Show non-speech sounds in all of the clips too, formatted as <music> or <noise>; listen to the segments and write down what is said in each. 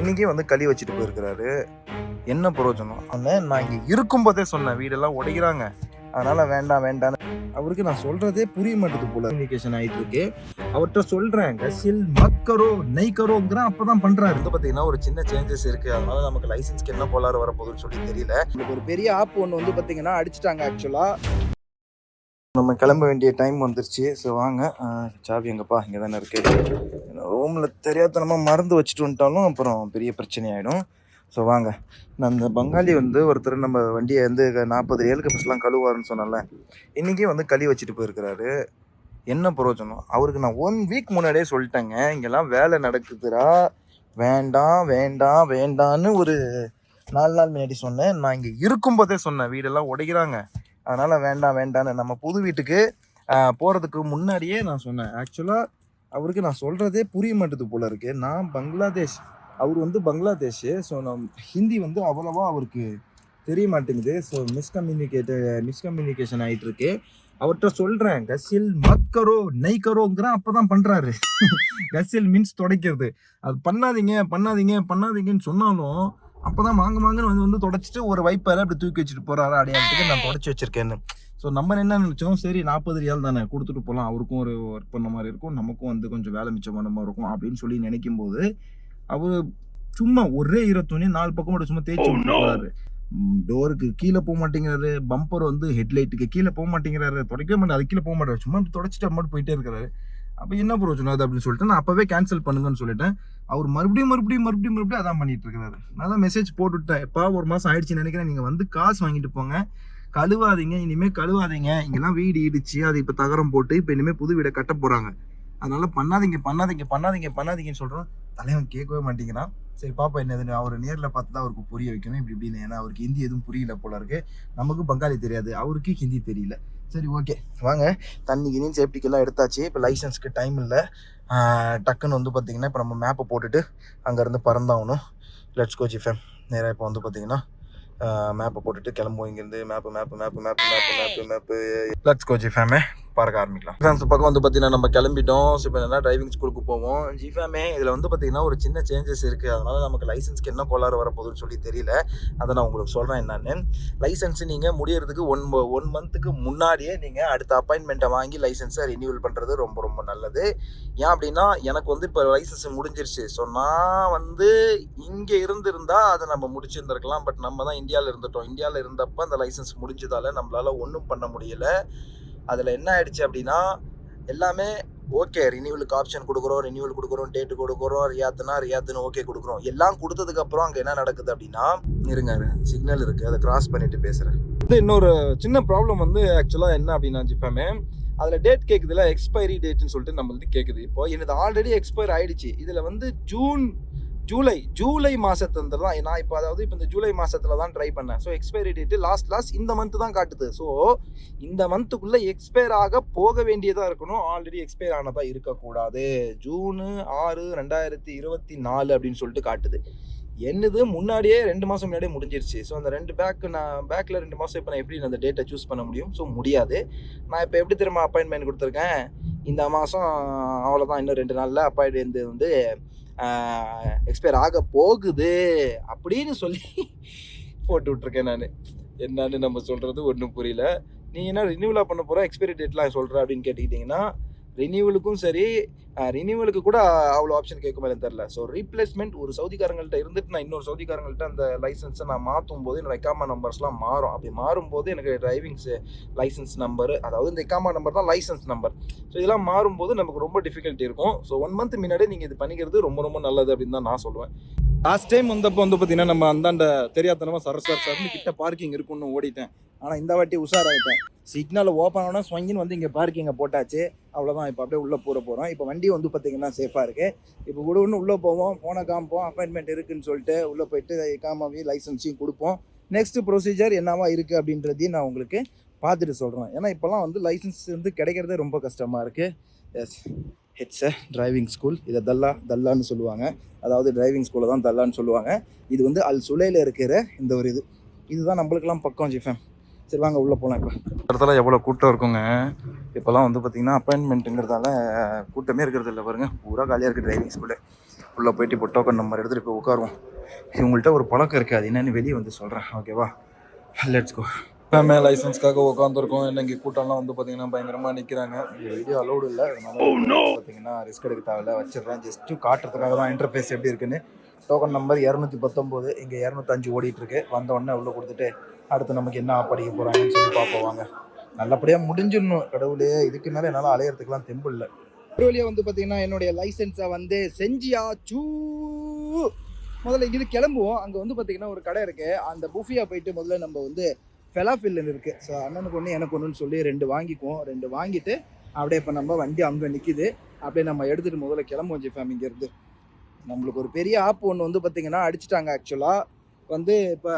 இன்றைக்கி வந்து களி வச்சுட்டு போயிருக்கிறாரு. என்ன பிரயோஜனம்? அண்ணன் நான் இங்கே இருக்கும்போதே சொன்னேன் வீடெல்லாம் உடைக்கிறாங்க. அதனால் வேண்டாம் வேண்டாம்னு. அவருக்கு நான் சொல்கிறதே புரிய மாட்டேது போல கம்யூனிகேஷன் ஆகிட்டு இருக்கு அவர்கிட்ட சொல்கிறேன் கசில் மக்கரோ கரோ அப்போ தான் பண்ணுறாரு வந்து பார்த்தீங்கன்னா ஒரு சின்ன சேஞ்சஸ் இருக்குது அதனால நமக்கு லைசன்ஸ்க்கு என்ன கோளாறு வரப்போகுதுன்னு சொல்லி தெரியல. எனக்கு ஒரு பெரிய ஆப் ஒன்று வந்து பார்த்தீங்கன்னா அடிச்சிட்டாங்க ஆக்சுவலாக நம்ம கிளம்ப வேண்டிய டைம் வந்துருச்சு. ஸோ வாங்க. சாவி எங்கப்பா? இங்கே தானே இருக்கு. ரூமில் தெரியாதனமாக மறந்து வச்சுட்டு வந்துட்டாலும் அப்புறம் பெரிய பிரச்சனை ஆகிடும் ஸோ வாங்க. நான் அந்த பங்காளி வந்து ஒருத்தர் நம்ம வண்டியை வந்து நாற்பது ஏழுக்கு ஃபஸ்ட்லாம் கழுவாருன்னு சொன்னேன்ல. இன்றைக்கி வந்து களி வச்சுட்டு போயிருக்கிறாரு. என்ன பிரயோஜனம்? அவருக்கு நான் ஒன் வீக் முன்னாடியே சொல்லிட்டேங்க. இங்கெல்லாம் வேலை நடக்குதுடா. வேண்டாம் வேண்டாம் வேண்டான்னு ஒரு நாலு நாள் முன்னாடி சொன்னேன். நான் இங்கே இருக்கும்போதே சொன்னேன். வீடெல்லாம் உடைக்கிறாங்க. அதனால் வேண்டாம் வேண்டான்னு. நம்ம புது வீட்டுக்கு போகிறதுக்கு முன்னாடியே நான் சொன்னேன். ஆக்சுவலாக அவருக்கு நான் சொல்கிறதே புரிய மாட்டேது போல இருக்கு. நான் பங்களாதேஷ் அவர் வந்து பங்களாதேஷ் ஸோ நான் ஹிந்தி வந்து அவ்வளோவா அவருக்கு தெரிய மாட்டேங்குது. ஸோ மிஸ்கம்யூனிகேட் மிஸ்கம்யூனிகேஷன் ஆகிட்டு இருக்கு அவர்கிட்ட சொல்கிறேன் கசில் மத்கரோ கரோ அப்போ தான் பண்ணுறாரு <laughs> கசில் மீன்ஸ் துடைக்கிறது. அது பண்ணாதீங்க பண்ணாதீங்க பண்ணாதீங்கன்னு சொன்னாலும் அப்பதான் மாங்க மாங்கன்னு வந்து வந்து தொடச்சிட்டு ஒரு வைப்பரை அப்படி தூக்கி வச்சுட்டு போறாரு. அடையாளத்துக்கு நான் தொடச்சி வச்சிருக்கேன்னு. ஸோ நம்ம என்ன நினைச்சோம்? சரி நாற்பது ரியால் தானே கொடுத்துட்டு போகலாம் அவருக்கும் ஒரு ஒர்க் பண்ண மாதிரி இருக்கும். நமக்கும் வந்து கொஞ்சம் வேலை மிச்சமான மாதிரி இருக்கும் அப்படின்னு சொல்லி நினைக்கும் போது அவர் சும்மா ஒரே ஈர துணி நாலு பக்கம் மட்டும் சும்மா தேய்ச்சி விட்டு போறாரு டோருக்கு கீழே போக மாட்டேங்கிறாரு. பம்பர் வந்து ஹெட்லைட்டுக்கு கீழே போக மாட்டேங்கிறாரு. தொடக்கவே மாட்டாரு அது கீழே போக மாட்டாரு சும்மா தொடச்சிட்டு மட்டும் போயிட்டே இருக்கிறாரு அப்போ என்ன பிரயோஜனம் அது அப்படின்னு சொல்லிட்டு நான் அப்பவே கேன்சல் பண்ணுங்கன்னு சொல்லிட்டேன். அவர் மறுபடியும் மறுபடியும் மறுபடியும் மறுபடியும் அதான் பண்ணிட்டு இருக்காரு. நான் தான் மெசேஜ் போட்டுவிட்டேன். எப்பா ஒரு மாதம் ஆயிடுச்சு நினைக்கிறேன். நீங்க வந்து காசு வாங்கிட்டு போங்க. கழுவாதீங்க இனிமே கழுவாதீங்க. இங்கெல்லாம் வீடு இடிச்சு அது இப்ப தகரம் போட்டு இப்ப இனிமே புது வீடை கட்ட போறாங்க. அதனால பண்ணாதீங்க பண்ணாதீங்க பண்ணாதீங்க பண்ணாதீங்கன்னு சொல்றோம். தலைவன் கேட்கவே மாட்டேங்கிறான். சரி பாப்பா என்னதுன்னு அவர் நேர்ல பார்த்து தான் அவருக்கு புரிய வைக்கணும். இப்படி இப்படின்னு. ஏன்னா அவருக்கு ஹிந்தி எதுவும் புரியல போல இருக்கு. நமக்கு பங்காளி தெரியாது. அவருக்கு ஹிந்தி தெரியல. சரி ஓகே வாங்க. தண்ணி கிணி சேஃப்டிக்கெல்லாம் எடுத்தாச்சு. இப்போ லைசன்ஸ்க்கு டைம் இல்லை. டக்குன்னு வந்து பார்த்தீங்கன்னா இப்போ நம்ம மேப்பை போட்டுட்டு அங்கேருந்து பறந்தாகணும். லெட்ஸ் கோச்சி ஃபேம் நேராக இப்போ வந்து பார்த்தீங்கன்னா மேப்பை போட்டுட்டு கிளம்புவோம். இங்கேருந்து map map map map map map map let's கோச்சி ஃபேமே பார்க்க ஆரம்பிக்கலாம். ஃபேம்ஸ் பக்கம் வந்து பார்த்தீங்கன்னா நம்ம கிளம்பிட்டோம். ஸோ இப்போ என்ன டிரைவிங் ஸ்கூலுக்கு போவோம். ஜிஃபேமே இதில் வந்து பார்த்தீங்கன்னா ஒரு சின்ன சேஞ்சஸ் இருக்குது அதனால் நமக்கு லைசன்ஸ்க்கு என்ன கோளாறு வரப்போகுதுன்னு சொல்லி தெரியல. அதை நான் உங்களுக்கு சொல்கிறேன் என்னன்னு. லைசன்ஸ் நீங்கள் முடியறதுக்கு ஒன் ஒன் மந்த்துக்கு முன்னாடியே நீங்கள் அடுத்த அப்பாயின்மெண்ட்டை வாங்கி லைசன்ஸை ரினியூவல் பண்ணுறது ரொம்ப ரொம்ப நல்லது. ஏன் அப்படின்னா எனக்கு வந்து இப்போ லைசன்ஸ் முடிஞ்சிருச்சு. ஸோ நான் வந்து இங்கே இருந்திருந்தால் அதை நம்ம முடிச்சிருந்துருக்கலாம். பட் நம்ம தான் இந்தியாவில் இருந்துட்டோம். இந்தியாவில் இருந்தப்போ அந்த லைசன்ஸ் முடிஞ்சதால் நம்மளால ஒன்றும் பண்ண முடியலை. அதில் என்ன ஆயிடுச்சு அப்படின்னா எல்லாமே ஓகே ரினியூவலுக்கு ஆப்ஷன் கொடுக்குறோம் ரினியூவல் கொடுக்குறோம் டேட்டு கொடுக்குறோம் ரியாத்துனா ரியாத்துன்னு ஓகே கொடுக்குறோம். எல்லாம் கொடுத்ததுக்கப்புறம் அங்கே என்ன நடக்குது அப்படின்னா இருங்க சிக்னல் இருக்குது அதை கிராஸ் பண்ணிட்டு பேசுகிறேன் இது இன்னொரு சின்ன ப்ராப்ளம் வந்து ஆக்சுவலாக என்ன அப்படின்னா ஜிப்பாமே அதில் டேட் கேட்குதுல எக்ஸ்பைரி டேட்னு சொல்லிட்டு நம்மளுக்கு கேட்குது இப்போ எனது ஆல்ரெடி எக்ஸ்பைர் ஆயிடுச்சு. இதில் வந்து ஜூன் ஜூலை ஜூலை மாதத்துல தான் நான் இப்போ அதாவது இப்போ இந்த ஜூலை மாதத்தில் தான் ட்ரை பண்ணேன். So expiry date last last இந்த மந்த்து தான் காட்டுது. ஸோ இந்த மந்த்துக்குள்ளே எக்ஸ்பயர் ஆக போக வேண்டியதாக இருக்கணும். ஆல்ரெடி எக்ஸ்பயர் ஆனதாக இருக்கக்கூடாது. ஜூனு ஆறு ரெண்டாயிரத்தி இருபத்தி நாலு அப்படின்னு சொல்லிட்டு காட்டுது. என்னது? முன்னாடியே ரெண்டு மாதம் முன்னாடியே முடிஞ்சிருச்சு. ஸோ அந்த ரெண்டு பேக் நான் பேக்கில் ரெண்டு மாதம் இப்போ நான் எப்படி அந்த டேட்டை சூஸ் பண்ண முடியும்? ஸோ முடியாது. நான் இப்போ எப்படி திரும்ப அப்பாயின்மெண்ட் கொடுத்துருக்கேன்? இந்த மாதம் அவ்வளோதான் இன்னும் ரெண்டு நாளில் அப்பாயின்மெண்ட் வந்து எக்ஸ்பயர் ஆக போகுது. அப்படின்னு சொல்லி போட்டு விட்ருக்கேன் நான். என்னன்னு நம்ம சொல்கிறது ஒன்றும் புரியல. நீ என்ன ரினியூவலாக பண்ண போகிற எக்ஸ்பைரி டேட்லாம் சொல்கிற அப்படின்னு கேட்டுக்கிட்டிங்கன்னா ரினியூவலுக்கும் சரி ரினியூவலுக்கு கூட அவ்வளோ ஆப்ஷன் கேட்க மாதிரி தெரில ஸோ ரீப்ளேஸ்மெண்ட் ஒரு சவுதிக்காரங்கள்ட்ட இருந்துட்டு நான் இன்னொரு சவுதிக்காரங்கள்ட்ட அந்த லைசன்ஸை நான் மாற்றும் போது என்னோட எக்காமா நம்பர்ஸ்லாம் மாறும். அப்படி மாறும்போது எனக்கு டிரைவிங்ஸ் லைசன்ஸ் நம்பர் அதாவது இந்த எக்காமா நம்பர் தான் லைசன்ஸ் நம்பர் ஸோ இதெல்லாம் மாறும்போது நமக்கு ரொம்ப டிஃபிகல்ட்டி இருக்கும். ஸோ ஒன் மந்த் முன்னாடியே நீங்கள் இது பண்ணிக்கிறது ரொம்ப ரொம்ப நல்லது அப்படின்னு தான் நான் சொல்லுவேன். லாஸ்ட் டைம் வந்தப்போ வந்து பார்த்தீங்கன்னா நம்ம அந்தாண்ட தெரியாதனமாக சரஸ்வர் சார்னு கிட்ட பார்க்கிங் இருக்குன்னு ஓடிட்டேன். ஆனால் இந்த வாட்டி உஷாராயிட்டேன். சிக்னல் ஓப்பன் ஆனால் ஸ்வங்கின்னு வந்து இங்கே பார்க்கிங்கை போட்டாச்சு. அவ்வளோதான் இப்போ அப்படியே உள்ளே போகிற போகிறோம் இப்போ வண்டி வந்து பார்த்தீங்கன்னா சேஃபாக இருக்குது இப்போ கூட ஒன்று உள்ளே போவோம். போன காமிப்போம் அப்பாயின்மெண்ட் இருக்குன்னு சொல்லிட்டு உள்ளே போயிட்டு காமாவையும் லைசன்ஸையும் கொடுப்போம். நெக்ஸ்ட் ப்ரொசீஜர் என்னவா இருக்குது அப்படின்றதையும் நான் உங்களுக்கு பார்த்துட்டு சொல்கிறேன் ஏன்னா இப்போலாம் வந்து லைசன்ஸ் வந்து கிடைக்கிறதே ரொம்ப கஷ்டமாக இருக்குது எஸ் ஹெட்ஸ டிரைவிங் ஸ்கூல் இதை தல்லா தல்லான்னு சொல்லுவாங்க. அதாவது டிரைவிங் ஸ்கூலை தான் தல்லான்னு சொல்லுவாங்க. இது வந்து அல் சுலையில் இருக்கிற இந்த ஒரு இது. இதுதான் நம்மளுக்கெல்லாம் பக்கம் ஜிஃபேன் சரி வாங்க உள்ளே போகலாம் இப்போ. இடத்துல எவ்வளோ கூட்டம் இருக்குங்க. இப்போல்லாம் வந்து பார்த்திங்கன்னா அப்பாயின்மெண்ட்டுங்கிறதால கூட்டமே இருக்கிறது இல்லை பாருங்க. பூரா காலியாக இருக்குது டிரைவிங் ஸ்கூலு உள்ளே போயிட்டு இப்போ டோக்கன் நம்பர் எடுத்துகிட்டு போய் உட்காருவோம். இவங்கள்ட்ட ஒரு பழக்கம் இருக்குது அது என்னென்னு வெளியே வந்து சொல்கிறேன் ஓகேவா லெட்ஸ் கோ எல்லாமே லைசன்ஸ்க்காக உட்காந்துருக்கோம் என்ன இங்கே கூட்டம்லாம் வந்து பார்த்தீங்கன்னா பயங்கரமாக நிற்கிறாங்க வீடியோ அலௌடு இல்லை. அதனால பார்த்தீங்கன்னா ரிஸ்க் எடுக்க தேவையில்ல. வச்சிடுறேன். ஜஸ்ட்டு காட்டுறதுக்காக தான் இன்டர்ஃபேஸ் எப்படி இருக்குன்னு. டோக்கன் நம்பர் இரநூத்தி பத்தொம்போது இங்கே இரநூத்தஞ்சு ஓடிட்டு இருக்கு வந்த உடனே உள்ளே கொடுத்துட்டு அடுத்து நமக்கு என்ன ஆப் அடிக்க போகிறாங்கன்னு சொல்லி பார்ப்போம் வாங்க. நல்லபடியாக முடிஞ்சிடணும். கடவுளே இதுக்கு மேலே என்னால் அலையிறதுக்கெலாம் தெம்பு இல்லை. ஒரு வழியா வந்து பாத்தீங்கன்னா என்னுடைய லைசென்ஸை வந்து செஞ்சியாச்சு முதல்ல இங்கிருந்து கிளம்புவோம். அங்க வந்து பாத்தீங்கன்னா ஒரு கடை இருக்கு. அந்த புஃபியா போயிட்டு முதல்ல நம்ம வந்து ஃபெலாஃபில்னு இருக்குது ஸோ அண்ணனுக்கு ஒன்று எனக்கு ஒன்றுன்னு சொல்லி ரெண்டு வாங்கிக்குவோம். ரெண்டு வாங்கிட்டு அப்படியே இப்போ நம்ம வண்டி அங்கே நிற்கிது அப்படியே நம்ம எடுத்துகிட்டு முதல்ல கிளம்புவோம் ஜிஃபாம் இங்கேருந்து நம்மளுக்கு ஒரு பெரிய ஆப் ஒன்று வந்து பார்த்தீங்கன்னா அடிச்சிட்டாங்க ஆக்சுவலாக வந்து இப்போ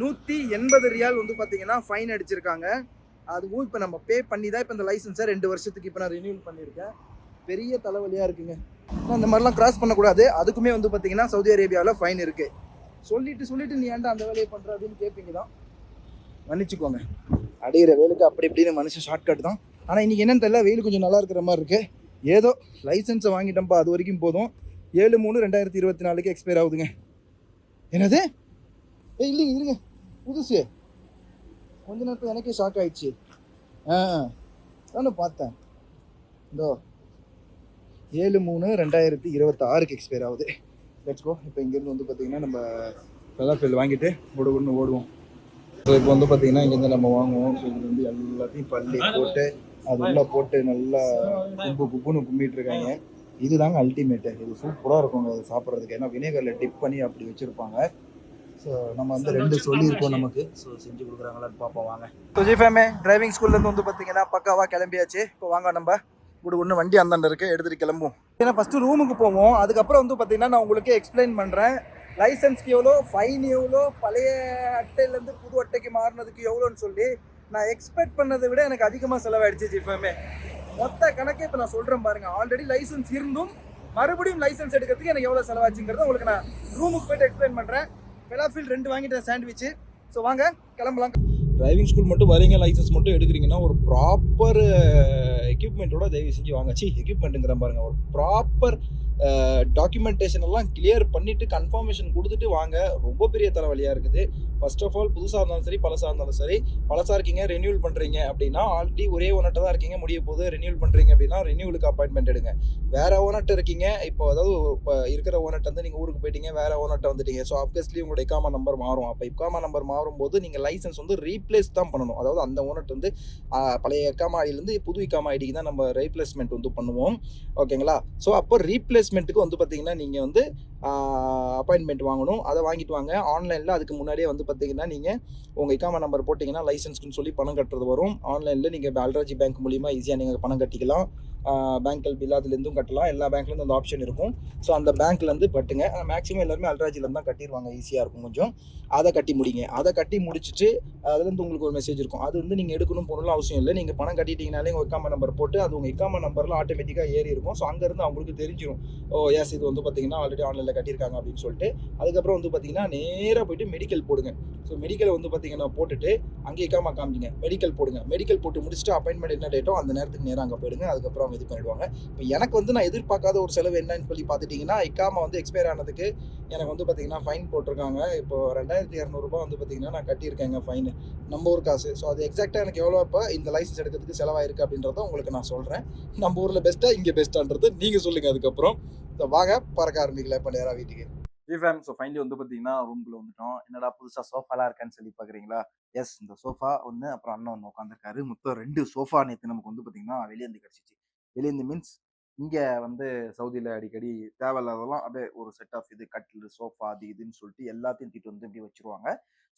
நூற்றி எண்பது ரியால் வந்து பார்த்தீங்கன்னா ஃபைன் அடிச்சிருக்காங்க. அதுவும் இப்போ நம்ம பே பண்ணி தான் இப்போ இந்த லைசன்ஸை ரெண்டு வருஷத்துக்கு இப்போ நான் ரினியூல் பண்ணியிருக்கேன். பெரிய தலைவலியாக இருக்குங்க. இந்த மாதிரிலாம் கிராஸ் பண்ணக்கூடாது. அதுக்குமே வந்து பார்த்தீங்கன்னா சவுதி அரேபியாவில் ஃபைன் இருக்குது சொல்லிட்டு சொல்லிட்டு நீ ஏன்டா அந்த வேலையை பண்ணுற அப்படின்னு கேட்பீங்க தான். மன்னிச்சுக்கோங்க. அடிக்கிற வேலுக்கு அப்படி இப்படின்னு மனுஷன் ஷார்ட்கட் தான். ஆனால் இன்றைக்கி என்னன்னு தெரியல வெயில் கொஞ்சம் நல்லா இருக்கிற மாதிரி இருக்குது ஏதோ லைசன்ஸை வாங்கிட்டோம்ப்பா அது வரைக்கும் போதும். ஏழு மூணு ரெண்டாயிரத்தி இருபத்தி நாலுக்கு எக்ஸ்பயர் ஆகுதுங்க. என்னது? ஏ இல்லைங்க இருங்க. புதுசு. கொஞ்ச நேரத்தில் எனக்கே ஷாக் ஆயிடுச்சு. ஆ தானே பார்த்தேன். இதோ. ஏழு மூணு ரெண்டாயிரத்தி இருபத்தாறுக்கு எக்ஸ்பயர் ஆகுது. லெட்ஸ் கோ இப்போ இங்கேருந்து வந்து பார்த்திங்கன்னா நம்ம ஃபெல்லாஃபில் வாங்கிட்டு ஓடுன்னு ஓடுவோம். ஸோ இப்போ வந்து பார்த்தீங்கன்னா இங்கேருந்து நம்ம வாங்குவோம். ஸோ இது வந்து எல்லாத்தையும் பள்ளி போட்டு அது உள்ள போட்டு நல்லா கும்பு குப்புன்னு கும்பிட்டு இருக்காங்க. இதுதாங்க அல்டிமேட்டு இது சூப்பராக இருக்குங்க. அது சாப்பிட்றதுக்கு. ஏன்னா வினேகரில் டிப் பண்ணி அப்படி வச்சுருப்பாங்க. ஸோ நம்ம வந்து ரெண்டு சொல்லியிருக்கோம் நமக்கு. ஸோ செஞ்சு கொடுக்குறாங்களான்னு பார்ப்போம் வாங்க. ஸோ ஜிஃபேமே டிரைவிங் ஸ்கூல்லேருந்து வந்து பார்த்தீங்கன்னா பக்காவாக கிளம்பியாச்சு. இப்போ வாங்க நம்ம. இப்படி ஒன்று வண்டி அந்தாண்ட இருக்கு. எடுத்துகிட்டு கிளம்புவோம். ஏன்னா ஃபஸ்ட்டு ரூமுக்கு போவோம். அதுக்கப்புறம் வந்து பார்த்தீங்கன்னா நான் உங்களுக்கு எக்ஸ்பிளைன் பண்ணுறேன் லைசன்ஸ்க்கு எவ்வளோ ஃபைன் எவ்வளோ பழைய அட்டையிலேருந்து புது அட்டைக்கு மாறினதுக்கு எவ்வளோன்னு சொல்லி நான் எக்ஸ்பெக்ட் பண்ணதை விட எனக்கு அதிகமாக செலவாயிடுச்சு ஜிஃபேமே மொத்த கணக்கே இப்போ நான் சொல்கிறேன் பாருங்கள் ஆல்ரெடி லைசன்ஸ் இருந்தும் மறுபடியும் லைசன்ஸ் எடுக்கிறதுக்கு எனக்கு எவ்வளோ செலவாச்சுங்கிறத உங்களுக்கு நான் ரூமுக்கு போய்ட்டு எக்ஸ்பிளைன் பண்ணுறேன் ஃபெலாஃபில் ரெண்டு வாங்கிட்டேன் சாண்ட்விச்சு ஸோ வாங்க கிளம்பலாம். டிரைவிங் ஸ்கூல் மட்டும் வரீங்க லைசன்ஸ் மட்டும் எடுக்கிறீங்கன்னா ஒரு ப்ராப்பர் எக்யூப்மெண்ட்டோட தயவு செஞ்சு வாங்க. சி எக்யூப்மெண்ட்டுங்கிற பாருங்க. ஒரு ப்ராப்பர் டாக்குமெண்டேஷன் எல்லாம் கிளியர் பண்ணிட்டு கன்ஃபர்மேஷன் கொடுத்துட்டு வாங்க. ரொம்ப பெரிய தலைவலியாக இருக்குது. ஃபர்ஸ்ட் ஆஃப் ஆல் புதுசாக இருந்தாலும் சரி பழசாக இருந்தாலும் சரி பழசாக இருக்கீங்க ரெனியூல் பண்ணுறீங்க அப்படின்னா ஆல்ரெடி ஒரே ஓனர்ட்ட தான் இருக்கீங்க முடிய போது ரெனியூல் பண்ணுறீங்க அப்படின்னா ரெனியூலுக்கு அப்பாயின்மெண்ட் எடுங்க. வேற ஓனர்ட்ட இருக்கீங்க இப்போ அதாவது இப்போ இருக்கிற ஓனர்ட்ட வந்து நீங்கள் ஊருக்கு போயிட்டீங்க வேற ஓனர்ட்ட வந்துட்டீங்க. ஸோ ஆப்வியஸ்லி உங்களோட இக்காமா நம்பர் மாறும். அப்போ இக்காமா நம்பர் மாறும்போது நீங்கள் லைசன்ஸ் வந்து ரீப்ளேஸ் தான் பண்ணணும். அதாவது அந்த ஓனர்ட் வந்து பழைய இக்காமா ஐடியிலேருந்து புது இக்காமா ஐடிக்கு தான் நம்ம ரீப்ளேஸ்மெண்ட் வந்து பண்ணுவோம். ஓகேங்களா ஸோ அப்போ ரீப்ளேஸ் அசஸ்மெண்ட்டுக்கு வந்து பார்த்தீங்கன்னா நீங்கள் வந்து அப்பாயின்மெண்ட் வாங்கணும். அதை வாங்கிட்டு வாங்க. ஆன்லைனில் அதுக்கு முன்னாடியே வந்து பார்த்தீங்கன்னா நீங்கள் உங்கள் இக்காம நம்பர் போட்டிங்கன்னா லைசன்ஸ்க்குன்னு சொல்லி பணம் கட்டுறது வரும். ஆன்லைனில் நீங்கள் பால்ராஜி பேங்க் மூலிமா ஈஸியாக நீங்கள் பணம் கட்டிக்கலாம். பேங்க் கல்வி அதுலேருந்தும் கட்டலாம். எல்லா பேங்க்லேருந்து அந்த ஆப்ஷன் இருக்கும். ஸோ அந்த பேங்க்லேருந்து கட்டுங்க. மேக்ஸிமம் எல்லாருமே அல்ராஜிலேருந்து தான் கட்டிடுவாங்க ஈஸியாக இருக்கும் கொஞ்சம். அதை கட்டி முடிங்க. அதை கட்டி முடிச்சுட்டு அதுலேருந்து உங்களுக்கு ஒரு மெசேஜ் இருக்கும். அது வந்து நீங்கள் எடுக்கணும் போகணும் அவசியம் இல்லை. நீங்கள் பணம் கட்டிட்டீங்கனாலே உங்கள் இக்காம நம்பர் போட்டு அது உங்கள் இக்காம நம்பரில் ஆட்டோமேட்டிக்காக ஏறி இருக்கும். ஸோ அங்கேருந்து அவங்களுக்கு தெரிஞ்சிடும் ஓ எஸ் இது வந்து பார்த்தீங்கன்னா ஆல்ரெடி ஆன்லைனில் கட்டியிருக்காங்க அப்படின்னு சொல்லிட்டு அதுக்கப்புறம் வந்து பார்த்தீங்கன்னா நேராக போயிட்டு மெடிக்கல் போடுங்க. ஸோ மெடிக்கலை வந்து பார்த்தீங்கன்னா போட்டுட்டு அங்கே இக்காமா காமிங்க. மெடிக்கல் போடுங்க. மெடிக்கல் போட்டு முடிச்சுட்டு அப்பாயின்மெண்ட் என்ன டேட்டோ அந்த நேரத்துக்கு நேராக அங்கே போயிடுங்க. அதுக்கப்புறம் அவங்க இது பண்ணிடுவாங்க. இப்போ எனக்கு வந்து நான் எதிர்பார்க்காத ஒரு செலவு என்னன்னு சொல்லி பார்த்துட்டிங்கன்னா இக்காமல் வந்து எக்ஸ்பயர் ஆனதுக்கு எனக்கு வந்து பார்த்தீங்கன்னா ஃபைன் போட்டிருக்காங்க. இப்போ ரெண்டாயிரத்தி இரநூறுபா வந்து பார்த்தீங்கன்னா நான் கட்டியிருக்கேங்க ஃபைன் நம்ம ஊர் காசு. ஸோ அது எக்ஸாக்டாக எனக்கு எவ்வளோ இப்போ இந்த லைசன்ஸ் எடுக்கிறதுக்கு செலவாயிருக்கு அப்படின்றத உங்களுக்கு நான் சொல்கிறேன் நம்ம ஊரில் பெஸ்ட்டாக இங்கே பெஸ்ட்டான்றது நீங்கள் சொல்லுங்கள் அதுக்கப்புறம். ஸோ வாங்க பறக்க ஆரம்பிக்கல இப்போ நேராக வீட்டுக்கு. ஜிஃபேம் ஸோ ஃபைனலி வந்து பார்த்தீங்கன்னா ரூம்குள்ளே வந்துட்டோம். என்னடா புதுசாக சோஃபாலாம் இருக்கான்னு சொல்லி பார்க்குறீங்களா எஸ் இந்த சோஃபா ஒன்று அப்புறம் அண்ணன் ஒன்று உட்காந்துருக்காரு மொத்தம் ரெண்டு சோஃபா நேற்று நமக்கு வந்து பார்த்தீங்கன்னா வெளியேந்து கிடச்சிச்சு. வெளியேந்து மீன்ஸ் இங்கே வந்து சவுதியில் அடிக்கடி தேவையில்லாததெல்லாம் அப்படியே ஒரு செட் ஆஃப் இது கட்டில் சோஃபா அது இதுன்னு சொல்லிட்டு எல்லாத்தையும் தூக்கிட்டு வந்து இப்படி வச்சிருவாங்க.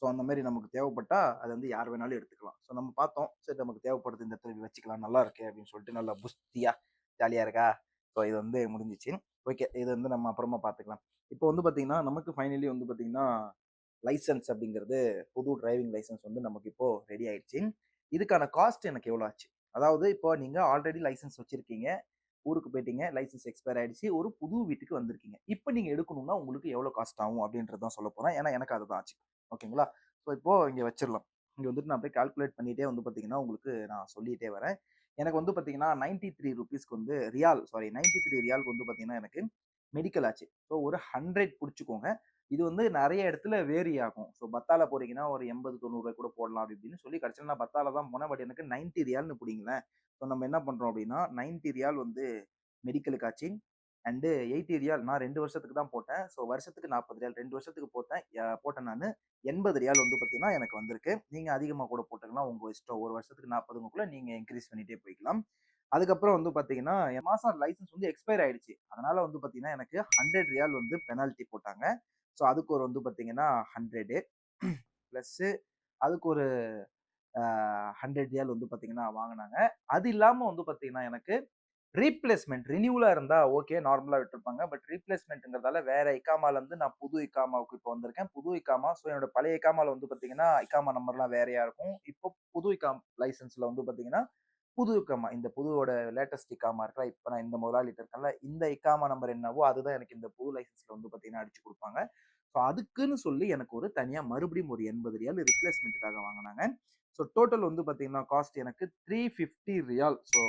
ஸோ அந்த மாதிரி நமக்கு தேவைப்பட்டா அது வந்து யார் வேணாலும் எடுத்துக்கலாம். ஸோ நம்ம பார்த்தோம் சரி நமக்கு தேவைப்படுது இந்த இடத்துல வச்சுக்கலாம் நல்லா இருக்கே அப்படின்னு சொல்லிட்டு நல்லா புஸ்தியாக ஜாலியாக இருக்கா? ஸோ இது வந்து முடிஞ்சிச்சு. ஓகே இது வந்து நம்ம அப்புறமா பார்த்துக்கலாம். இப்போ வந்து பார்த்தீங்கன்னா நமக்கு ஃபைனலி வந்து பார்த்தீங்கன்னா லைசன்ஸ் அப்படிங்கிறது புது டிரைவிங் லைசன்ஸ் வந்து நமக்கு இப்போது ரெடி ஆயிடுச்சு. இதுக்கான காஸ்ட் எனக்கு எவ்வளோ ஆச்சு? அதாவது இப்போ நீங்கள் ஆல்ரெடி லைசன்ஸ் வச்சுருக்கீங்க. ஊருக்கு போயிட்டீங்க லைசன்ஸ் எக்ஸ்பயர் ஆயிடுச்சு ஒரு புது வீட்டுக்கு வந்திருக்கீங்க. இப்போ நீங்கள் எடுக்கணும்னா உங்களுக்கு எவ்வளோ காஸ்ட் ஆகும் அப்படின்றது தான் சொல்ல போகிறேன் ஏன்னா எனக்கு அதுதான் ஆச்சு. ஓகேங்களா? ஸோ இப்போ இங்கே வச்சிடலாம். இங்கே வந்துட்டு நான் போய் கால்குலேட் பண்ணிட்டே வந்து பார்த்தீங்கன்னா உங்களுக்கு நான் சொல்லிட்டே வரேன். எனக்கு வந்து பார்த்தீங்கன்னா நைன்டி த்ரீ ருபீஸ்க்கு வந்து ரியால் சாரி நைன்டி த்ரீ ரியாலுக்கு வந்து பார்த்தீங்கன்னா எனக்கு மெடிக்கல் ஆச்சு. ஸோ ஒரு ஹண்ட்ரட் பிடிச்சிக்கோங்க. இது வந்து நிறைய இடத்துல வேரி ஆகும். ஸோ பத்தால போறீங்கன்னா ஒரு எண்பது தொண்ணூறு கூட போடலாம் அப்படின்னு சொல்லி கடைசியில் நான் பத்தால தான் போனேன். பட் எனக்கு நைன்டி ரியால்னு பிடிங்களேன் ஸோ நம்ம என்ன பண்ணுறோம் அப்படின்னா நைன்டி ரியால் வந்து medical coaching and eighty riyal நான் ரெண்டு வருஷத்துக்கு தான் போட்டேன். ஸோ வருஷத்துக்கு நாற்பது ரியால் ரெண்டு வருஷத்துக்கு போட்டேன். போட்டேன் நான். எண்பது ரியால் வந்து பார்த்தீங்கன்னா எனக்கு வந்திருக்கு. நீங்கள் அதிகமாக கூட போட்டுக்கலாம். உங்கள் இஷ்டம் ஒரு வருஷத்துக்கு நாற்பதுக்குள்ளே நீங்கள் இன்க்ரீஸ் பண்ணிகிட்டே போய்க்கலாம். அதுக்கப்புறம் வந்து பார்த்தீங்கன்னா என் மாதம் லைசன்ஸ் வந்து எக்ஸ்பயர் ஆயிடுச்சு. அதனால் வந்து பார்த்தீங்கன்னா எனக்கு ஹண்ட்ரட் ரியால் வந்து பெனால்ட்டி போட்டாங்க. ஸோ அதுக்கு ஒரு வந்து பார்த்தீங்கன்னா ஹண்ட்ரடு ப்ளஸ்ஸு அதுக்கு ஒரு ஹண்ட்ரட் ரியால் வந்து பார்த்தீங்கன்னா வாங்கினாங்க. அது இல்லாமல் வந்து பார்த்தீங்கன்னா எனக்கு ரீப்ளேஸ்மெண்ட் ரினியூவலாக இருந்தால் ஓகே நார்மலாக விட்டுருப்பாங்க. பட் ரீப்ளேஸ்மெண்ட்டுங்கிறதால வேற இக்காமாலேருந்து நான் புது இக்காமாவுக்கு இப்போ வந்திருக்கேன். புது இக்காமா ஸோ என்னோட பழைய இக்காமாவில் வந்து பார்த்தீங்கன்னா இக்காமா நம்பர்லாம் வேறையாக இருக்கும். இப்போ புது இக்காம் லைசன்ஸில் வந்து பார்த்தீங்கன்னா புது இக்காமா இந்த புதுவோட லேட்டஸ்ட் இக்காமா இருக்கா? இப்போ நான் இந்த முதலாளிட்ட இருக்கேன்ல இந்த இக்காமா நம்பர் என்னவோ அதுதான் எனக்கு இந்த புது லைசன்ஸில் வந்து பார்த்தீங்கன்னா அடிச்சு கொடுப்பாங்க. ஸோ அதுக்குன்னு சொல்லி எனக்கு ஒரு தனியாக மறுபடியும் ஒரு எண்பது ரியால் ரிப்ளேஸ்மெண்ட்டுக்காக வாங்கினாங்க. ஸோ டோட்டல் வந்து பார்த்தீங்கன்னா காஸ்ட் எனக்கு த்ரீ ஃபிஃப்டி ரியால். ஸோ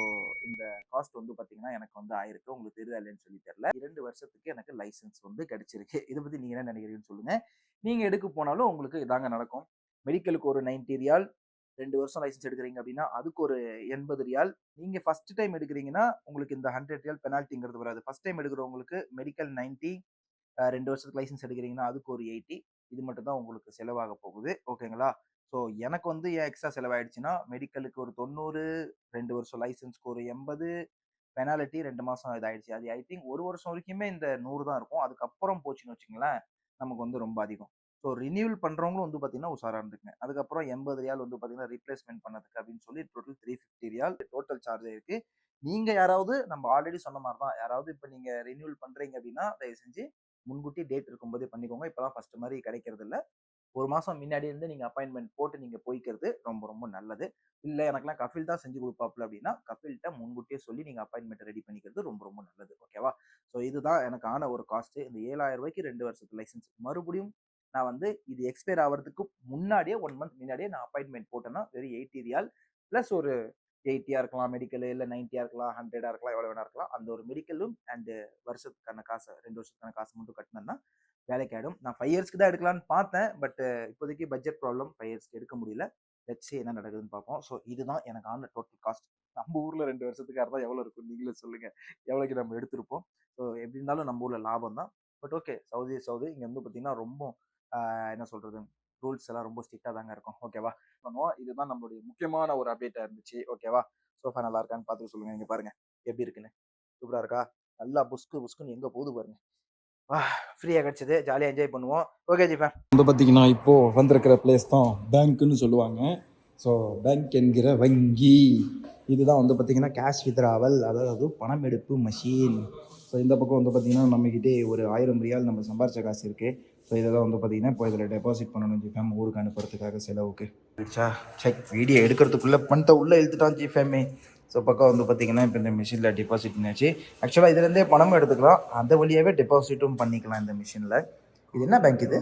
இந்த காஸ்ட் வந்து பார்த்தீங்கன்னா எனக்கு வந்து ஆயிருக்கு. உங்களுக்கு தெரியுதா இல்லைன்னு சொல்லி தெரியல. இரண்டு வருஷத்துக்கு எனக்கு லைசன்ஸ் வந்து கிடைச்சிருக்கு. இதை பற்றி நீங்கள் என்ன நினைக்கிறீங்கன்னு சொல்லுங்கள் நீங்கள் எடுக்க போனாலும் உங்களுக்கு இதாங்க நடக்கும். மெடிக்கலுக்கு ஒரு 90 ரியால். ரெண்டு வருஷம் லைசன்ஸ் எடுக்கிறீங்க அப்படின்னா அதுக்கு ஒரு எண்பது ரியால். நீங்கள் ஃபர்ஸ்ட் டைம் எடுக்கிறீங்கன்னா உங்களுக்கு இந்த ஹண்ட்ரட் ரியால் பெனால்ட்டிங்கிறது வராது. ஃபர்ஸ்ட் டைம் எடுக்கிறவங்களுக்கு மெடிக்கல் நைன்ட்டி ரெண்டு வருஷத்துக்கு லைசன்ஸ் எடுக்கிறீங்கன்னா அதுக்கு ஒரு எயிட்டி இது மட்டும் தான் உங்களுக்கு செலவாக போகுது. ஓகேங்களா ஸோ எனக்கு வந்து ஏன் எக்ஸ்ட்ரா செலவாயிடுச்சுன்னா மெடிக்கலுக்கு ஒரு தொண்ணூறு ரெண்டு வருஷம் லைசன்ஸ்க்கு ஒரு எண்பது பெனாலிட்டி ரெண்டு மாதம் இதாயிடுச்சு. அது ஐ திங்க் ஒரு வருஷம் வரைக்குமே இந்த நூறு தான் இருக்கும். அதுக்கப்புறம் போச்சுன்னு வச்சுங்களேன் நமக்கு வந்து ரொம்ப அதிகம். ஸோ ரினியூவல் பண்ணுறவங்களும் வந்து பார்த்தீங்கன்னா உஷாராக இருந்துக்குங்க. அதுக்கப்புறம் எண்பது ரியால் வந்து பார்த்தீங்கன்னா ரீப்ளேஸ்மெண்ட் பண்ணதுக்கு அப்படின்னு சொல்லி total three fifty riyal total charge இருக்குது நீங்கள் யாராவது நம்ம ஆல்ரெடி சொன்ன மாதிரி தான் யாராவது இப்போ நீங்கள் ரினியூவல் பண்ணுறீங்க அப்படின்னா தயவு செஞ்சு முன்கூட்டி டேட் இருக்கும்போதே பண்ணிக்கோங்க. இப்போலாம் ஃபர்ஸ்ட் மாதிரி கிடைக்கிறது இல்லை. ஒரு மாதம் முன்னாடி இருந்து நீங்கள் அப்பாயின்மெண்ட் போட்டு நீங்கள் போய்க்கிறது ரொம்ப ரொம்ப நல்லது. இல்லை எனக்குலாம் கஃபில் தான் செஞ்சு கொடுப்பாப்புல அப்படின்னா கஃபில்கிட்ட முன்கூட்டியே சொல்லி நீங்கள் அப்பாயின்மெண்ட் ரெடி பண்ணிக்கிறது ரொம்ப ரொம்ப நல்லது. ஓகேவா ஸோ இதுதான் எனக்கு ஆன ஒரு காஸ்ட்டு இந்த ஏழாயிரம் ரூபாய்க்கு ரெண்டு வருஷத்து லைசன்ஸ் மறுபடியும் நான் வந்து இது எக்ஸ்பயர் ஆகிறதுக்கு முன்னாடியே ஒன் மந்த் முன்னாடியே நான் அப்பாயின்மெண்ட் போட்டேன்னா வெறும் எயிட்டி ரியால் ப்ளஸ் ஒரு எயிட்டியாக இருக்கலாம் மெடிக்கல் இல்லை நைன்ட்டியாக இருக்கலாம் ஹண்ட்ரடாக இருக்கலாம் எவ்வளோ வேணா இருக்கலாம். அந்த ஒரு மெடிக்கலும் அண்டு வருஷத்துக்கான காசை ரெண்டு வருஷத்துக்கான காசு மட்டும் கட்டினேன்னா வேலைக்கு ஆகிடும் நான் ஃபைவ் இயர்ஸ்க்கு தான் எடுக்கலான்னு பார்த்தேன். பட் இப்போதைக்கு பட்ஜெட் ப்ராப்ளம் ஃபைவ் இயர்ஸ்க்கு எடுக்க முடியல. லெட்ஸே என்ன நடக்குதுன்னு பார்ப்போம். ஸோ இதுதான் எனக்கு ஆன டோட்டல் காஸ்ட் நம்ம ஊரில் ரெண்டு வருஷத்துக்காக இருந்தால் எவ்வளோ இருக்கும்? நீங்களே சொல்லுங்கள் எவ்வளோக்கு நம்ம எடுத்திருப்போம்? ஸோ எப்படி இருந்தாலும் நம்ம ஊரில் லாபம் தான். But okay Saudi Saudi. இங்கே வந்து பார்த்தீங்கன்னா ரொம்ப என்ன சொல்கிறது ரூல்ஸ் எல்லாம் ரொம்ப ஸ்ட்ரிக்டாக தாங்க இருக்கும். ஓகேவா பண்ணுவோம். இதுதான் நம்மளுடைய முக்கியமான ஒரு அப்டேட்டாக இருந்துச்சு. ஓகேவா சோஃபா நல்லா இருக்கான்னு பார்த்துட்டு சொல்லுங்கள் இங்கே பாருங்கள் எப்படி இருக்குன்னு. சூப்பராக இருக்கா? நல்லா புஸ்கு புஸ்குன்னு எங்கே போகுது பாருங்க. ஃப்ரீயாக கிடச்சிது. ஜாலியாக என்ஜாய் பண்ணுவோம். ஓகே ஜிஃபா வந்து பார்த்தீங்கன்னா இப்போது வந்திருக்கிற பிளேஸ் தான் பேங்க்குன்னு சொல்லுவாங்க. ஸோ பேங்க் என்கிற வங்கி. இதுதான் வந்து பார்த்தீங்கன்னா கேஷ் வித்ராவல் அதாவது பணம் எடுப்பு மஷின் ஸோ இந்த பக்கம் வந்து பார்த்தீங்கன்னா நம்மக்கிட்டே ஒரு ஆயிரம் ரியால் நம்ம சம்பாரிச்ச காசு இருக்குது ஸோ இதை தான் வந்து பார்த்தீங்கன்னா இப்போ இதில் டெபாசிட் பண்ணணும் ஜிஃபேம் ஊருக்கு அனுப்புறதுக்காக செலவுக்கு. செக் வீடியோ எடுக்கிறதுக்குள்ளே பணத்தை உள்ளே இழுத்துட்டான் ஜிஃபேமே ஸோ பக்கம் வந்து பார்த்தீங்கன்னா இப்போ இந்த மிஷினில் டெபாசிட் பண்ணியாச்சு ஆக்சுவலாக இதுலேருந்தே பணமும் எடுத்துக்கலாம். அந்த வழியாகவே டெபாசிட்டும் பண்ணிக்கலாம் இந்த மிஷினில் இது என்ன பேங்க் இது?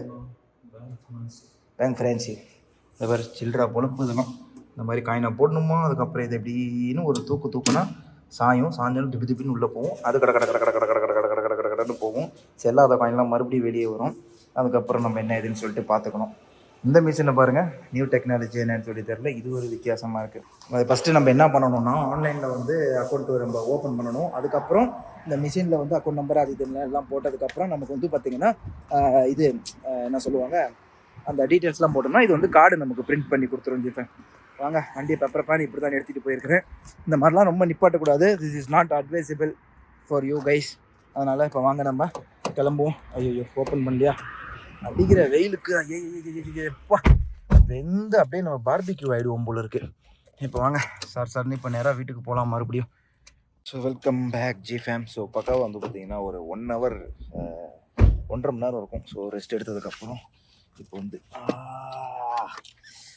பேங்க் ஃபினான்சி இந்த மாதிரி சில்லற பொழப்பு இதெல்லாம் இந்த மாதிரி காயினை போடணுமா? அதுக்கப்புறம் இது எப்படின்னு ஒரு தூக்கு தூக்குனா சாயும் சாஞ்சாலும் திப்பி திப்பின்னு உள்ளே போகும் அது கட கட கட கட கட கட கட கட கட கட கட கடன்னு போகும் செல்லாத காயின்லாம் மறுபடியும் வெளியே வரும் அதுக்கப்புறம் நம்ம என்ன ஏதுன்னு சொல்லிட்டு பார்த்துக்கணும் இந்த மிஷினை பாருங்கள் நியூ டெக்னாலஜி என்னன்னு சொல்லி தெரில இது ஒரு வித்தியாசமாக இருக்குது அது ஃபஸ்ட்டு நம்ம என்ன பண்ணணும்னா ஆன்லைனில் வந்து அக்கௌண்ட் நம்ம ஓப்பன் பண்ணணும் அதுக்கப்புறம் இந்த மிஷினில் வந்து அக்கௌண்ட் நம்பர் அது இது எல்லாம் போட்டதுக்கப்புறம் நமக்கு வந்து பார்த்திங்கன்னா இது என்ன சொல்லுவாங்க அந்த டீட்டெயில்ஸ்லாம் போட்டோம்னா இது வந்து கார்டு நமக்கு பிரிண்ட் பண்ணி கொடுத்துரும் ஜிஃபேன் வாங்க வண்டியை பெப்பர் பண்ணி இப்படி தான் எடுத்துகிட்டு போயிருக்கிறேன். இந்த மாதிரிலாம் ரொம்ப நிப்பாட்டக்கூடாது. This is not advisable for you guys அதனால் இப்போ வாங்க நம்ம கிளம்புவோம். ஐயோ ஓப்பன் பண்ணலையா அடிக்கிற வெயிலுக்கு ஐயப்பா வெந்து அப்படியே நம்ம பார்பிக்யூ ஆகிடுவோம் போல இருக்கு இப்போ வாங்க சார் சார் இப்போ நேராக வீட்டுக்கு போகலாம் மறுபடியும் so welcome back G Fame so பக்காவாக வந்து பார்த்தீங்கன்னா ஒரு ஒன் ஹவர் ஒன்றரை மணி நேரம் இருக்கும் ஸோ ரெஸ்ட் எடுத்ததுக்கப்புறம் இப்போ வந்து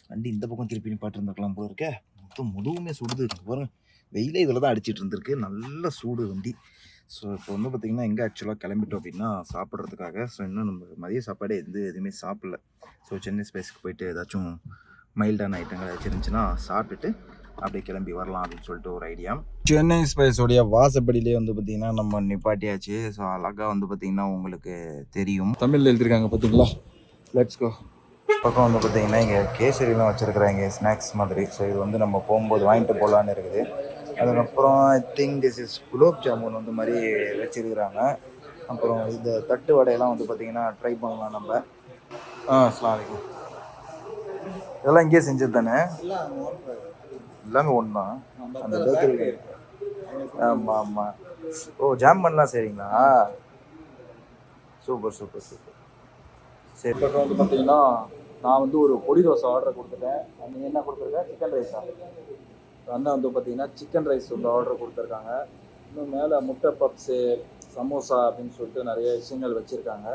வண்டி இந்த பக்கம் திருப்பி நிப்பாட்டு இருந்திருக்கலாம் போல இருக்க. மொத்தம் முழுவுமே சுடுது. இங்க பாருங்க. வெயிலே இதில் தான் அடிச்சிட்டு இருந்திருக்கு. நல்ல சூடு வண்டி. ஸோ இப்போ வந்து பார்த்திங்கன்னா எங்கே ஆக்சுவலாக கிளம்பிட்டோம் அப்படின்னா சாப்பிட்றதுக்காக. ஸோ இன்னும் நம்ம மதிய சாப்பாடே எந்த எதுவுமே சாப்பிடல. ஸோ சென்னை ஸ்பேஸ்க்கு போயிட்டு ஏதாச்சும் மைல்டான ஐட்டங்கள் ஏதாச்சும் இருந்துச்சுன்னா சாப்பிட்டுட்டு அப்படியே கிளம்பி வரலாம் அப்படின்னு சொல்லிட்டு ஒரு ஐடியா சென்னை ஸ்பைஸோடைய வாசப்படியிலே வந்து பார்த்திங்கன்னா நம்ம நிப்பாட்டியாச்சு. ஸோ அழகாக வந்து பார்த்திங்கன்னா உங்களுக்கு தெரியும். தமிழில் எழுதியிருக்காங்க பார்த்தீங்களா லெட்ஸ் கோ பக்கம் வந்து பார்த்தீங்கன்னா இங்கே கேசரிலாம் வச்சுருக்குறாங்க ஸ்நாக்ஸ் மாதிரி. ஸோ இது வந்து நம்ம போகும்போது வாங்கிட்டு போகலான்னு இருக்குது. அதுக்கப்புறம் I think this is gulab jamun வந்து மாதிரி வச்சுருக்குறாங்க. அப்புறம் இந்த தட்டு வடையெல்லாம் வந்து பார்த்திங்கன்னா ட்ரை பண்ணலாம் நம்ம. ஆ அஸ்லாம் இதெல்லாம் இங்கேயே செஞ்சது தானே? எல்லாமே ஒன்று தான். அந்த பேக்கரி ஆமாம் ஆமாம் ஓ ஜாம் பண்ணலாம் சரிங்களா? Super super super. சரி. இப்போ வந்து பார்த்தீங்கன்னா நான் வந்து ஒரு பொடி தோசை ஆர்டர் கொடுத்துட்டேன். நீங்கள் என்ன கொடுத்துருக்க சிக்கன் ரைஸா அண்ணன் வந்து பார்த்தீங்கன்னா சிக்கன் ரைஸ் வந்து ஆர்டர் கொடுத்துருக்காங்க. இன்னும் மேலே முட்டை பப்ஸு சமோசா அப்படின்னு சொல்லிட்டு நிறைய விஷயங்கள் வச்சுருக்காங்க.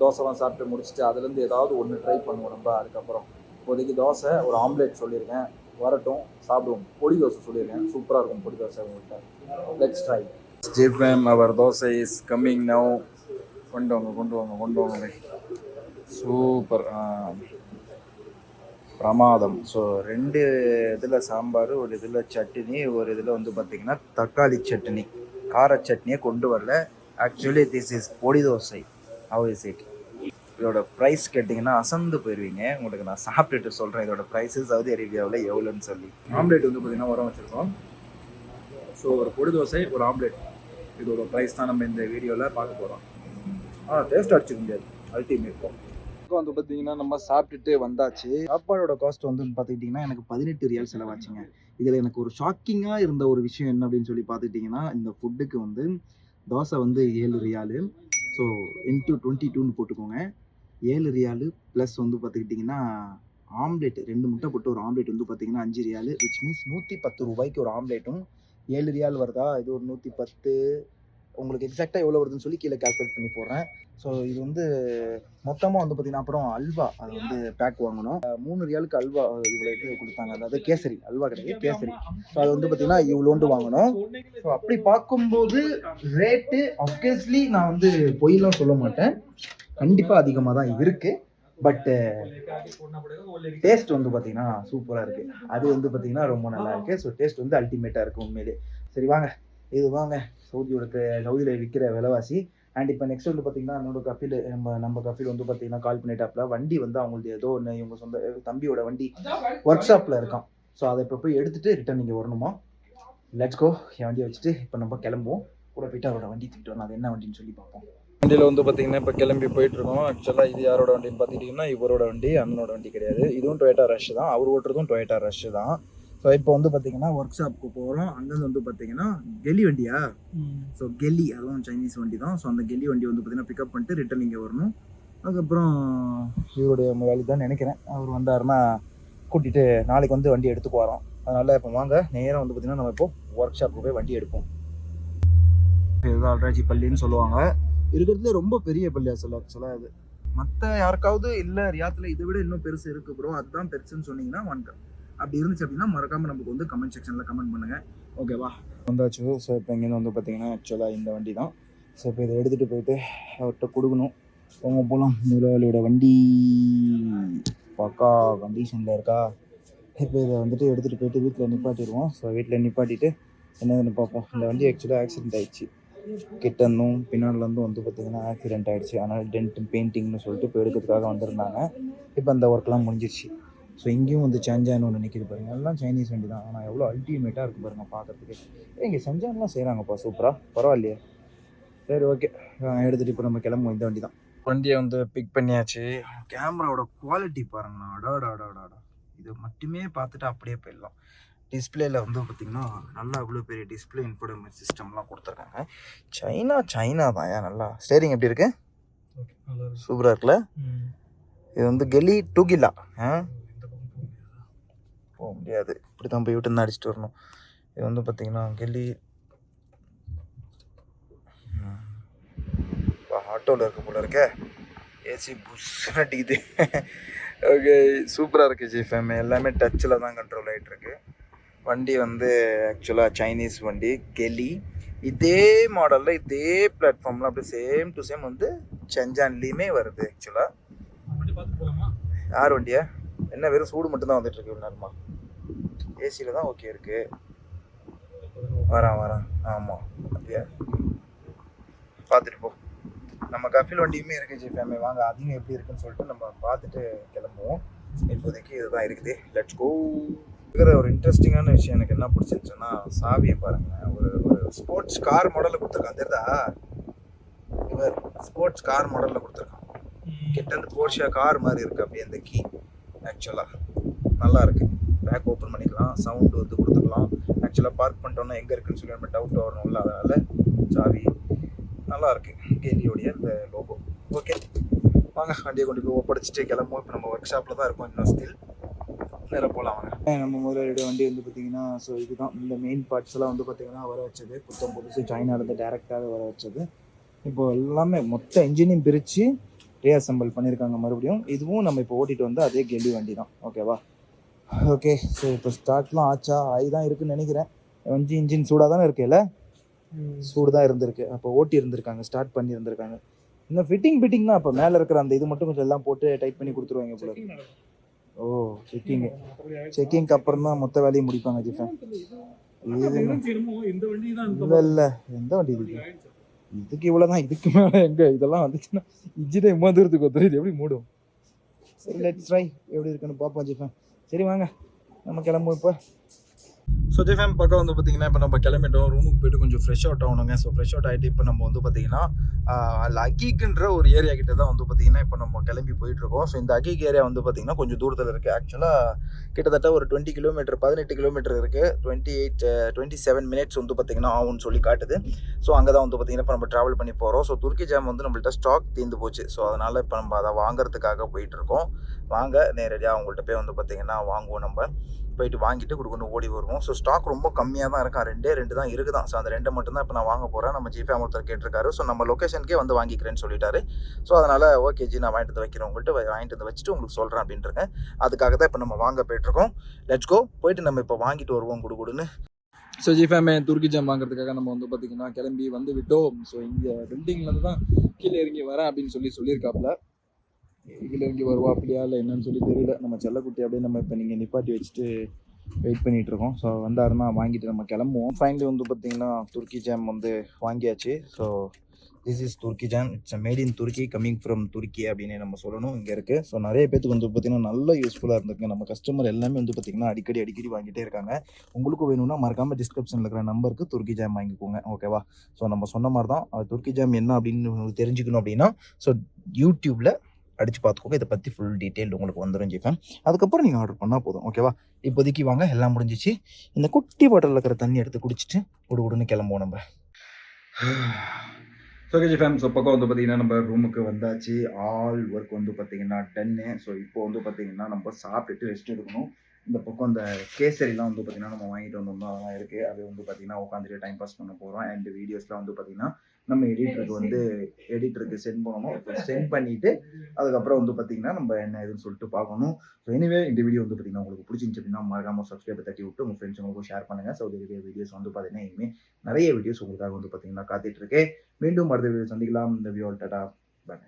தோசைலாம் சாப்பிட்டு முடிச்சுட்டு அதுலேருந்து ஏதாவது ஒன்று ட்ரை பண்ணுவோம் நம்ம அதுக்கப்புறம். இப்போதைக்கு தோசை ஒரு ஆம்லேட் சொல்லியிருக்கேன். வரட்டும் சாப்பிடுவோம். பொடி தோசை சொல்லியிருக்கேன். சூப்பராக இருக்கும் பொடி தோசை உங்கள்கிட்ட let's try G Fame our dosa is coming now கொண்டு வாங்க கொண்டு வாங்க கொண்டு வாங்க. சூப்பர். பிரமாதம். ஸோ ரெண்டு இதில் சாம்பார் ஒரு இதில் சட்னி ஒரு இதில் வந்து பார்த்தீங்கன்னா தக்காளி சட்னி. கார சட்னியை கொண்டு வரல. Actually this is podi dosa. How is it இதோட ப்ரைஸ் கேட்டிங்கன்னா அசந்து போயிடுவீங்க உங்களுக்கு நான் சாப்பிட்டுட்டு சொல்கிறேன் இதோட ப்ரைஸு சவுதி அரேபியாவில் எவ்வளோன்னு சொல்லி. ஆம்லேட் வந்து பார்த்தீங்கன்னா உரம் வச்சுருக்கோம். ஸோ ஒரு பொடி தோசை ஒரு ஆம்லேட். இதோட ப்ரைஸ் தான் நம்ம இந்த வீடியோவில் பார்க்க போகிறோம் ஆ டேஸ்ட் அடிச்சுக்க முடியாது. அல்டிமேட் வந்து பார்த்தீங்கன்னா நம்ம சாப்பிட்டுட்டு வந்தாச்சு. சாப்பாடோட காஸ்ட் வந்து பார்த்துக்கிட்டிங்கன்னா எனக்கு பதினெட்டு ரியால் செலவாச்சுங்க. இதில் எனக்கு ஒரு ஷாக்கிங்காக இருந்த ஒரு விஷயம் என்ன அப்படின்னு சொல்லி பார்த்துக்கிட்டிங்கன்னா இந்த ஃபுட்டுக்கு வந்து தோசை வந்து ஏழு ரியாலு. ஸோ இன்ட்டு டுவெண்ட்டி டூன்னு போட்டுக்கோங்க. ஏழு ரியாலு ப்ளஸ் வந்து பார்த்துக்கிட்டிங்கன்னா ஆம்லேட் ரெண்டு முட்டை போட்டு ஒரு ஆம்லேட் வந்து பார்த்தீங்கன்னா அஞ்சு ரியாலு விச் மீன்ஸ் நூற்றி பத்து ரூபாய்க்கு ஒரு ஆம்லேட்டும் ஏழு ரியால் வருதா? இது ஒரு நூற்றி பத்து உங்களுக்கு எக்ஸாக்டாக எவ்வளோ வருதுன்னு சொல்லி கீழே கால்குலேட் பண்ணி போடுறேன். ஸோ இது வந்து மொத்தமாக வந்து பார்த்தீங்கன்னா அப்புறம் அல்வா அது வந்து பேக் வாங்கணும். மூணு ரியாலுக்கு அல்வா இவ்வளோ இது கொடுத்தாங்க. அதாவது கேசரி அல்வா கிடையாது கேசரி. ஸோ அது வந்து பார்த்தீங்கன்னா இவ்வளோண்டு வாங்கணும். ஸோ அப்படி பார்க்கும்போது ரேட்டு அப்வியஸ்லி நான் வந்து பொய்லாம் சொல்ல மாட்டேன். கண்டிப்பாக அதிகமாக தான் இருக்குது பட்டு டேஸ்ட் வந்து பார்த்தீங்கன்னா சூப்பராக இருக்குது அது வந்து பார்த்தீங்கன்னா ரொம்ப நல்லா இருக்குது ஸோ டேஸ்ட் வந்து அல்டிமேட்டாக இருக்குது உண்மையிலே. சரி வாங்க. இது வாங்க சவுதியோட சவுதியில் விற்கிற விலைவாசி. அண்ட் இப்போ நெக்ஸ்ட் வந்து பார்த்தீங்கன்னா என்னோட கஃபில் நம்ம நம்ம கஃபில் வந்து பார்த்தீங்கன்னா கால் பண்ணிட்டாப்ல வண்டி வந்து அவங்களுடைய ஏதோ ஒன்று இவங்க சொந்த தம்பியோட வண்டி ஒர்க் ஷாப்பில் இருக்கான். ஸோ அதை இப்போ போய் எடுத்துட்டு ரிட்டர்ன் இங்கே வரணுமா? லெட்ஸ் கோ என் வண்டியை வச்சுட்டு இப்போ நம்ம கிளம்புவோம். கூட போயிட்டு அவரோட வண்டி தூக்கிட்டு வரணும். அது என்ன வண்டின்னு சொல்லி பார்ப்போம். வண்டியில் வந்து பார்த்தீங்கன்னா இப்போ கிளம்பி போயிட்டு இருக்கோம் ஆக்சுவலாக இது யாரோட வண்டின்னு பார்த்துக்கிட்டிங்கன்னா இவரோட வண்டி அண்ணனோட வண்டி கிடையாது. இதுவும் டொயேட்டா ரஷ் தான். அவர் ஓட்டுறதும் டொயேட்டா ரஷ் தான். ஸோ இப்போ வந்து பார்த்தீங்கன்னா ஒர்க் ஷாப்புக்கு போகிறோம் அங்கேருந்து வந்து பார்த்தீங்கன்னா கெல்லி வண்டியா? ஸோ கெல்லி அதுவும் சைனீஸ் வண்டி தான். ஸோ அந்த கெல்லி வண்டி வந்து பார்த்தீங்கன்னா பிக்கப் பண்ணிட்டு ரிட்டர்ன் இங்கே வரணும். அதுக்கப்புறம் இவருடைய முதலாளி தான் நினைக்கிறேன். அவர் வந்தாருன்னா கூட்டிகிட்டு நாளைக்கு வந்து வண்டி எடுத்து போகிறோம் அதனால் இப்போ வாங்க. நேராக வந்து பார்த்தீங்கன்னா நம்ம இப்போ ஒர்க் ஷாப்புக்கு போய் வண்டி எடுப்போம். இதுதான் அல்ராஜி பள்ளின்னு சொல்லுவாங்க. இருக்கிறதுல ரொம்ப பெரிய பள்ளி அசல் ஆக்சுவலாக அது மற்ற யாருக்காவது இல்லை ரியாத்தில் இதை விட இன்னும் பெருசு இருக்குது ப்ரோ அதுதான் பெருசுன்னு சொன்னீங்கன்னா வந்துட்டேன் அப்படி இருந்துச்சு அப்படின்னா மறக்காமல் நமக்கு வந்து கமெண்ட் செக்ஷனில் கமெண்ட் பண்ணுங்கள் ஓகேவா வந்தாச்சு. ஸோ இப்போ இங்கேருந்து வந்து பார்த்தீங்கன்னா ஆக்சுவலாக இந்த வண்டி தான் ஸோ இப்போ இதை எடுத்துகிட்டு போயிட்டு அவர்கிட்ட கொடுக்கணும். போங்க போகலாம் முதலாளியோட வண்டி. பக்கா கண்டிஷனில் இருக்கா? இப்போ இதை வந்துட்டு எடுத்துகிட்டு போயிட்டு வீட்டில் நிப்பாட்டிடுவோம். ஸோ வீட்டில் நிப்பாட்டிட்டு என்னதுன்னு பார்ப்போம். இந்த வண்டி ஆக்சுவலாக ஆக்சிடென்ட் ஆயிடுச்சு. கிட்ட பின்னாடிலேருந்தும் வந்து பார்த்தீங்கன்னா ஆக்சிடென்ட் ஆகிடுச்சு அதனால் டென்ட் பெயிண்டிங்னு சொல்லிட்டு இப்போ எடுக்கிறதுக்காக வந்திருந்தாங்க. இப்போ அந்த ஒர்க்லாம் முடிஞ்சிருச்சு. ஸோ இங்கேயும் வந்து செஞ்சான்னு ஒன்று நிற்கிது பாருங்க. எல்லாம் சைனீஸ் வண்டி தான். ஆனால் எவ்வளோ அல்டிமேட்டாக இருக்குது பாருங்க பார்க்கறதுக்கு. இங்கே செஞ்சான்லாம் செய்கிறாங்கப்பா சூப்பராக பரவாயில்லையே. சரி ஓகே எடுத்துகிட்டு இப்போ நம்ம கிளம்புவோம். இந்த வண்டி தான். வண்டியை வந்து பிக் பண்ணியாச்சு. கேமராவோட குவாலிட்டி பாருங்களா அடாடாடாடாடா இது மட்டுமே பார்த்துட்டு அப்படியே போயிடலாம். டிஸ்பிளேல வந்து பார்த்திங்கன்னா நல்லா இவ்வளோ பெரிய டிஸ்பிளே இன்ஃபோர்டைன்மெண்ட் சிஸ்டம்லாம் கொடுத்துருக்காங்க. சைனா சைனா தான் ஏன் நல்லா. ஸ்டேரிங் எப்படி இருக்கு? சூப்பராக இருக்குல்ல? இது வந்து கெலி டூகிலா ஆ? போக முடியாது. இப்படி தான் போய் விட்டு அடிச்சுட்டு வரணும். இது வந்து பார்த்தீங்கன்னா கெல்லி. ஆட்டோவில் இருக்க போல இருக்கே. ஏசி புஷ் அடிக்குது. ஓகே சூப்பராக இருக்குது ஜிஃபேம் எல்லாமே டச்சில் தான் கண்ட்ரோல் ஆகிட்டு இருக்கு. வண்டி வந்து ஆக்சுவலாக சைனீஸ் வண்டி கெலி இதே மாடலில் இதே பிளாட்ஃபார்மில் அப்படியே சேம் டு சேம் வந்து செஞ்சான்லேயுமே வருது ஆக்சுவலாக யார் வண்டியா? என்ன வெறும் சூடு மட்டும் தான் வந்துட்டு இருக்கு நேரமா? ஏசியில் தான் ஓகே இருக்கு. வரான் வரான். ஆமாம் அப்படியா? பார்த்துட்டு போ. நம்ம கஃபில் வண்டியுமே இருக்கு ஜி ஃபேமிலி வாங்க அதையும் எப்படி இருக்குன்னு சொல்லிட்டு நம்ம பார்த்துட்டு கிளம்புவோம். இப்போதைக்கு இதுதான் இருக்குது. லெட்ஸ் கோ இருக்கிற ஒரு இன்ட்ரெஸ்டிங்கான விஷயம் எனக்கு என்ன பிடிச்சிருச்சுன்னா சாவியை பாருங்களேன் ஒரு ஒரு ஸ்போர்ட்ஸ் கார் மாடலில் கொடுத்துருக்கான் தெரியுதா? இவர் ஸ்போர்ட்ஸ் கார் மாடலில் கொடுத்துருக்கான். கிட்ட இருந்து போர்ஷியா கார் மாதிரி இருக்கு அப்படியே இந்த கீ ஆக்சுவலாக நல்லா இருக்கு. பேக் ஓப்பன் பண்ணிக்கலாம் சவுண்டு வந்து கொடுத்துக்கலாம். ஆக்சுவலாக பார்க் பண்ணிட்டோம்னா எங்கே இருக்குன்னு சொல்லி நம்ம டவுட் வரணும்ல அதனால் சாவி நல்லா இருக்கு. கேலியோடைய இந்த லோகோ ஓகே வாங்க வண்டியை கொண்டு போய் ஒப்படைச்சிட்டு கிளம்புவோம். இப்போ நம்ம ஒர்க் ஷாப்பில் தான் இருக்கோம் இன்னும் ஸ்டில் நேராக போகலாம் வாங்க. நம்ம முதலாளியோட வண்டி வந்து பார்த்தீங்கன்னா ஸோ இதுதான். இந்த மெயின் பார்ட்ஸ் எல்லாம் வந்து பார்த்தீங்கன்னா வர வச்சது. புத்தம் புதுசு சைனாலேருந்து டேரெக்டாக வர வச்சது. இப்போ எல்லாமே மொத்த இன்ஜினையும் பிரித்து ரீஅசம்பிள் பண்ணியிருக்காங்க மறுபடியும். இதுவும் நம்ம இப்போ ஓட்டிட்டு வந்து அதே கெல்லி வண்டி தான் ஓகேவா ஓகே ஸோ இப்போ ஸ்டார்ட்லாம் ஆச்சா? ஆகி தான் இருக்குன்னு நினைக்கிறேன். வண்டி இன்ஜின் சூடாக தானே இருக்குல்ல சூடு தான் இருந்திருக்கு. அப்போ ஓட்டி இருந்திருக்காங்க ஸ்டார்ட் பண்ணி இருந்திருக்காங்க இந்த ஃபிட்டிங் தான் அப்போ மேலே இருக்கிற அந்த இது மட்டும் கொஞ்சம் எல்லாம் போட்டு டைட் பண்ணி கொடுத்துருவாங்க போல. ஓ செக்கிங் செக்கிங்க்கு அப்புறம் தான் மொத்த வேலையை முடிப்பாங்க ஜிஃபன் தான் இல்லை இல்லை. எந்த வண்டி இது? இதுக்கு இவ்வளோதான் இதுக்கு மேலே எங்க? இதெல்லாம் வந்துச்சுன்னா இன்ஜினை இம்மா தூரத்துக்கு ஒத்துரு இது எப்படி மூடும்? சரி லெட்ஸ் ட்ரை எப்படி இருக்குன்னு பார்ப்போம் ஜிஃபன் சரி வாங்க. நம்ம கிளம்புவோம் இப்போ. ஸோ ஜிஃபேம் பக்கம் வந்து பார்த்தீங்கன்னா இப்போ நம்ம கிளம்பிட்டோம். ரூமுக்கு போயிட்டு கொஞ்சம் ஃப்ரெஷ் அவுட் ஆகணுங்க. ஸோ ஃப்ரெஷ் அவுட் ஆகிட்டு இப்போ நம்ம வந்து பார்த்தீங்கன்னா அகீக்குன்ற ஒரு ஏரியா கிட்ட தான் வந்து பார்த்தீங்கன்னா இப்போ நம்ம கிளம்பி போயிட்டு இருக்கோம் ஸோ இந்த அகீக் ஏரியா வந்து பார்த்தீங்கன்னா கொஞ்சம் தூரத்தில் இருக்குது ஆக்சுவலாக கிட்டத்தட்ட ஒரு டுவெண்ட்டி கிலோமீட்டர் பதினெட்டு கிலோமீட்டர் இருக்குது twenty eight twenty seven minutes வந்து பார்த்தீங்கன்னா ஆகும்னு சொல்லி காட்டுது. ஸோ அங்கே தான் வந்து பார்த்தீங்கன்னா இப்போ நம்ம ட்ராவல் பண்ணி போகிறோம் ஸோ துருக்கி ஜாம் வந்து நம்மள்ட்ட ஸ்டாக் தீர்ந்து போச்சு. ஸோ அதனால் இப்போ நம்ம அதை வாங்குறதுக்காக போயிட்டுருக்கோம். வாங்க நேரடியாக அவங்கள்ட்ட போய் வந்து பார்த்தீங்கன்னா வாங்குவோம் நம்ம. போயிட்டு வாங்கிட்டு கொடுக்கணும் ஓடி வருவோம். ஸோ ஸ்டாக் ரொம்ப கம்மியாக தான் இருக்கான் ரெண்டே ரெண்டு தான் இருக்குதான். ஸோ அந்த ரெண்டு மட்டும்தான் இப்போ நான் வாங்க போகிறேன் நம்ம ஜிபே ஒருத்தர் கேட்டிருக்காரு. ஸோ நம்ம லொக்கேஷனுக்கே வந்து வாங்கிக்கிறேன்னு சொல்லிட்டாரு. ஸோ அதனால் ஓகே ஜி நான் வாங்கிட்டு வந்து வைக்கிறேன் உங்கள்கிட்ட வாங்கிட்டு வந்து வச்சுட்டு உங்களுக்கு சொல்கிறேன் அப்படின்ட்டுருங்க அதுக்காக தான் இப்போ நம்ம வாங்க போயிட்டுருக்கோம். லெட்ஸ் கோ போயிட்டு நம்ம இப்போ வாங்கிட்டு வருவோம் குடுகுடுன்னு ஸோ ஜிஃபேமே துருக்கி ஜாம் வாங்குறதுக்காக நம்ம வந்து பார்த்திங்கன்னா கிளம்பி வந்து விட்டோம். ஸோ இங்கே பில்டிங்லேருந்து தான் கீழே இறங்கி வரேன் அப்படின்னு சொல்லி சொல்லியிருக்காப்புல. இதில் இங்கே வருவா அப்படியா இல்லை என்னன்னு சொல்லி தெரியல. நம்ம செல்லக்குட்டி அப்படியே நம்ம இப்போ நீங்கள் நிப்பாட்டி வச்சுட்டு வெயிட் பண்ணிட்டு இருக்கோம். ஸோ வந்தாருன்னா வாங்கிட்டு நம்ம கிளம்புவோம். ஃபைனலி வந்து பார்த்தீங்கன்னா துருக்கி ஜாம் வந்து வாங்கியாச்சு. So this is Turkey jam it's made in Turkey coming from Turkey அப்படின்னு நம்ம சொல்லணும். இங்கே இருக்குது ஸோ நிறைய பேத்துக்கு வந்து பார்த்தீங்கன்னா நல்ல யூஸ்ஃபுல்லாக இருந்திருக்கு. நம்ம கஸ்டமர் எல்லாமே வந்து பார்த்தீங்கன்னா அடிக்கடி அடிக்கடி வாங்கிட்டே இருக்காங்க. உங்களுக்கும் வேணும்னா மறக்காமல் டிஸ்கிரிப்ஷனில் இருக்கிற நம்பருக்கு துருக்கி ஜாம் வாங்கிக்கோங்க. ஓகேவா ஸோ நம்ம சொன்ன மாதிரி தான் துருக்கி ஜாம் என்ன அப்படின்னு தெரிஞ்சுக்கணும் அப்படின்னா ஸோ யூடியூப்பில் அடிச்சு பார்த்துக்கோங்க இதை பற்றி ஃபுல் டீட்டெயில் உங்களுக்கு வந்துடும் ஜிஃபேன் அதுக்கப்புறம் நீங்கள் ஆர்டர் பண்ணால் போதும். ஓகேவா இப்போதைக்கு வாங்க எல்லாம் முடிஞ்சிச்சு. இந்த குட்டி பாட்டில் இருக்கிற தண்ணி எடுத்து குடிச்சிட்டு குடு குடுன்னு கிளம்புவோம் நம்ம. ஸோ கேஜி ஃபேம் ஸோ பக்கம் வந்து பார்த்தீங்கன்னா நம்ம ரூமுக்கு வந்தாச்சு. ஆல் ஒர்க் வந்து பார்த்தீங்கன்னா டன்னு ஸோ இப்போ வந்து பார்த்தீங்கன்னா நம்ம சாப்பிட்டுட்டு ரெஸ்ட் எடுக்கணும். இந்த பக்கம் அந்த கேசரிலாம் வந்து பார்த்தீங்கன்னா நம்ம வாங்கிட்டு வந்தோம் அதெல்லாம் இருக்குது அது வந்து பார்த்தீங்கன்னா உட்காந்துட்டு டைம் பாஸ் பண்ண போகிறோம் அண்ட் வீடியோஸ்லாம் வந்து பார்த்தீங்கன்னா நம்ம எடிட்டருக்கு வந்து எடிட்டருக்கு சென்ட் பண்ணணும் சென்ட் பண்ணிவிட்டு அதுக்கப்புறம் வந்து பார்த்தீங்கன்னா நம்ம என்ன ஏதுன்னு சொல்லிட்டு பார்க்கணும். ஸோ எனிவே இந்த வீடியோ வந்து பார்த்தீங்கன்னா உங்களுக்கு பிடிச்சிருந்துச்சு அப்படின்னா மறக்காம சப்ஸ்கிரைப் தட்டி விட்டு உங்கள் ஃப்ரெண்ட்ஸுங்களுக்கும் ஷேர் பண்ணுங்கள் ஸோ இதே வீடியோஸ் வந்து பார்த்தீங்கன்னா இனிமேல் நிறைய வீடியோஸ் உங்களுக்காக வந்து பார்த்தீங்கன்னா காத்துட்டு இருக்கேன். மீண்டும் அடுத்த வீடியோ சந்திக்கலாம். இந்த வீடியோ டாடா பாய்